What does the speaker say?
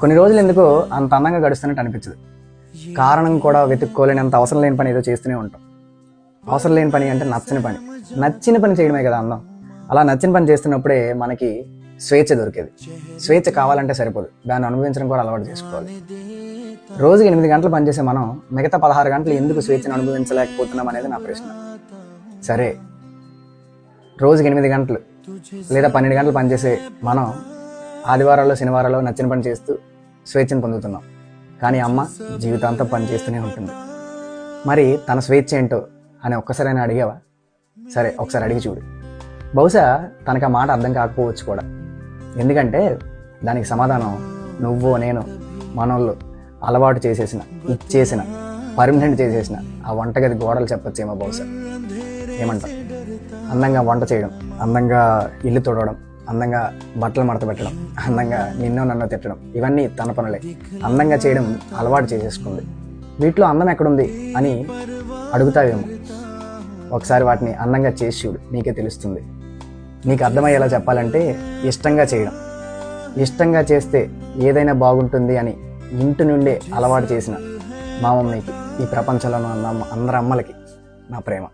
కొన్ని రోజులు ఎందుకు అంత అందంగా గడుస్తున్నట్టు అనిపించదు. కారణం కూడా వెతుక్కోలేనంత అవసరం లేని పని ఏదో చేస్తూనే ఉంటాం. అవసరం లేని పని అంటే నచ్చని పని. నచ్చిన పని చేయడమే కదా అందం. అలా నచ్చిన పని చేస్తున్నప్పుడే మనకి స్వేచ్ఛ దొరికేది. స్వేచ్ఛ కావాలంటే సరిపోదు. దాన్ని అనుభవించడం కూడా అలవాటు చేసుకోవాలి. రోజుకి ఎనిమిది గంటలు పనిచేసే మనం మిగతా పదహారు గంటలు ఎందుకు స్వేచ్ఛను అనుభవించలేకపోతున్నాం అనేది నా ప్రశ్న. సరే రోజుకి ఎనిమిది గంటలు లేదా పన్నెండు గంటలు పనిచేసే మనం ఆదివారాల్లో శనివారాల్లో నచ్చిన పని చేస్తూ స్వేచ్ఛను పొందుతున్నాం. కానీ అమ్మ జీవితాంతం పని చేస్తూనే ఉంటుంది. మరి తన స్వేచ్ఛ ఏంటో అని ఒక్కసారైనా అడిగావా? సరే ఒకసారి అడిగి చూడు. బహుశా తనకు ఆ మాట అర్థం కాకపోవచ్చు కూడా. ఎందుకంటే దానికి సమాధానం నువ్వు నేను మనోళ్ళు అలవాటు చేసేసిన ఇచ్చేసిన పర్మనెంట్ చేసేసిన ఆ వంటగది గోడలు చెప్పచ్చేమో బహుశా. ఏమంటావు? అందంగా వంట చేయడం అందంగా ఇల్లు తుడవడం అందంగా బట్టలు మడత పెట్టడం అందంగా నిన్నో నన్నో తిట్టడం ఇవన్నీ తన పనులే. అందంగా చేయడం అలవాటు చేసేసుకుంది. వీటిలో అందం ఎక్కడుంది అని అడుగుతావేమో. ఒకసారి వాటిని అందంగా చేసి చూడు నీకే తెలుస్తుంది. నీకు అర్థమయ్యేలా చెప్పాలంటే ఇష్టంగా చేయడం. ఇష్టంగా చేస్తే ఏదైనా బాగుంటుంది అని ఇంటి నుండే అలవాటు చేసిన మా మమ్మీకి ఈ ప్రపంచంలోనూ అందరూ అందరి అమ్మలకి నా ప్రేమ.